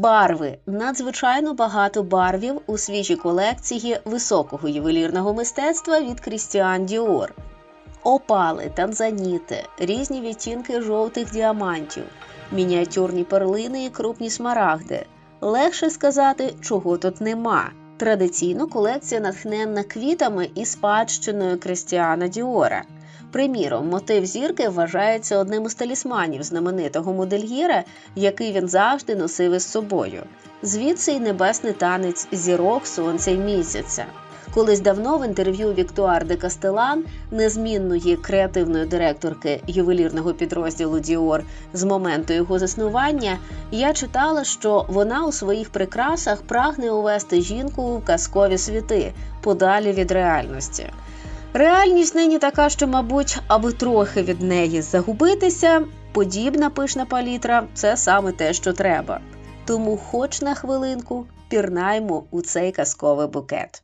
Барви надзвичайно багато барвів у свіжій колекції високого ювелірного мистецтва від Крістіан Діор. Опали, танзаніти, різні відтінки жовтих діамантів, мініатюрні перлини і крупні смарагди. Легше сказати, чого тут нема. Традиційно колекція натхненна квітами і спадщиною Крістіана Діора. Приміром, мотив зірки вважається одним із талісманів знаменитого модельєра, який він завжди носив із собою. Звідси й небесний танець зірок, сонця й місяця. Колись давно в інтерв'ю Віктуар де Кастелан, незмінної креативної директорки ювелірного підрозділу Діор з моменту його заснування, я читала, що вона у своїх прикрасах прагне увести жінку в казкові світи подалі від реальності. Реальність нині така, що, мабуть, аби трохи від неї загубитися, подібна пишна палітра це саме те, що треба. Тому, хоч на хвилинку, пірнаймо у цей казковий букет.